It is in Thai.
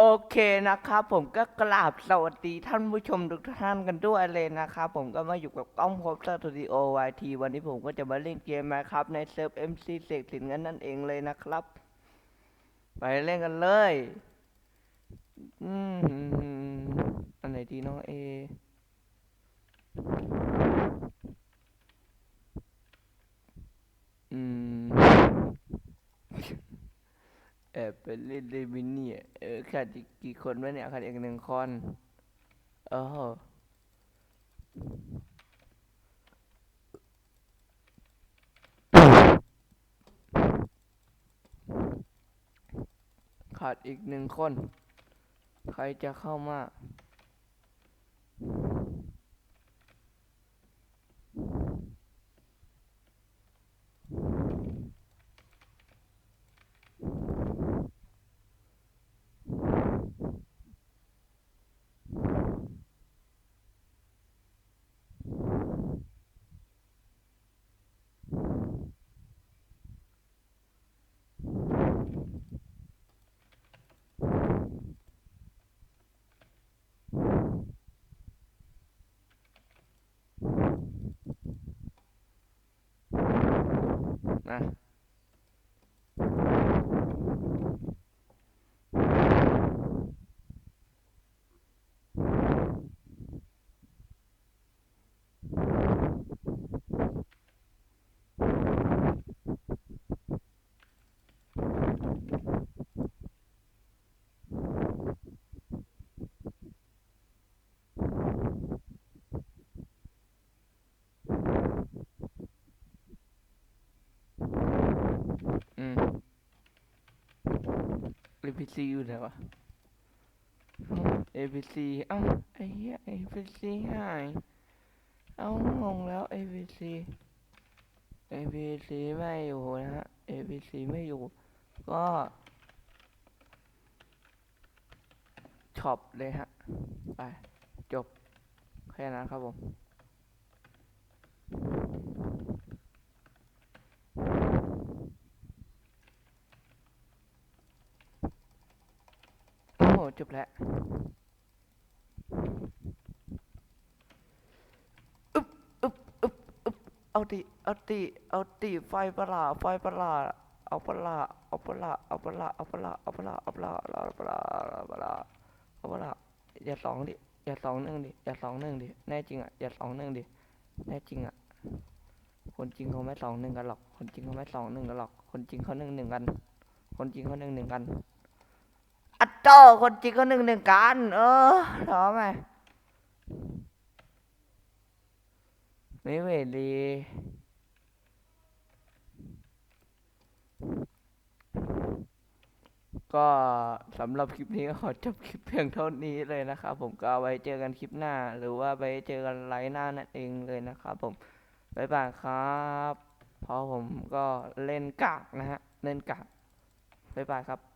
โอเคนะครับผมก็กราบสวัสดีท่านผู้ชมทุกท่านกันด้วยเลยนะครับผมก็มาอยู่กับกล้องพบสตูดิโอวายทีวันนี้ผมก็จะมาเล่นเกมนะครับในเซิร์ฟ MC เสกสินกันนั่นเองเลยนะครับ ไปเล่นกันเลย อืมอันไหนดีน้องเอ แอบไปเล่นเด้ไหมเนี่ยเออขาดอีกกี่คนวะเนี่ยขาดอีกหนึ่งคนโอ้โหขาดอีกหนึ่งคน ใครจะเข้ามา Heh. เอพีซีอยู่ไหนวะเอพีซีเอ้าไอ้เหี้ยเอพีซีหาย เอ้างงแล้วเอพีซีเอพีซีไม่อยู่นะฮะเอพีซีไม่อยู่ ก็ช็อปเลยฮะ ไป จบ แค่นั้นครับผม โอ้โห จบแล้วอึ๊บอึ๊บอึ๊บอึ๊บเอาติเอาติเอาติไฟประหลาไฟประหลาเอาประหลาเอาประหลาเอาประหลาเอาประหลาเอาประหลาเอาประหลาเอาประหลาเอาประหลาเอาประหลาดอย่าสองดิอย่าสองหนึ่งดิอย่าสองหนึ่งดิแน่จริงอะอย่าสองหนึ่งดิแน่จริงอะคนจริงเขาไม่สองหนึ่งกันหรอก คนจริงเขาไม่สองหนึ่งกันหรอก คนจริงเขาหนึ่งหนึ่งกัน คนจริงเขาหนึ่งหนึ่งกัน อัดโจ้คนจริงก็หนึ่งหนึ่งกัน เออถอไหมไม่เวดีก็สำหรับคลิปนี้ก็ขอจบคลิปเพียงเท่านี้เลยนะครับผมก็ไว้เจอกันคลิปหน้า หรือว่าไปเจอกันไลฟ์หน้านั่นเองเลยนะครับผมบ๊ายบายครับเพราะผมก็เล่นกากนะฮะ เล่นกากบ๊ายบายครับ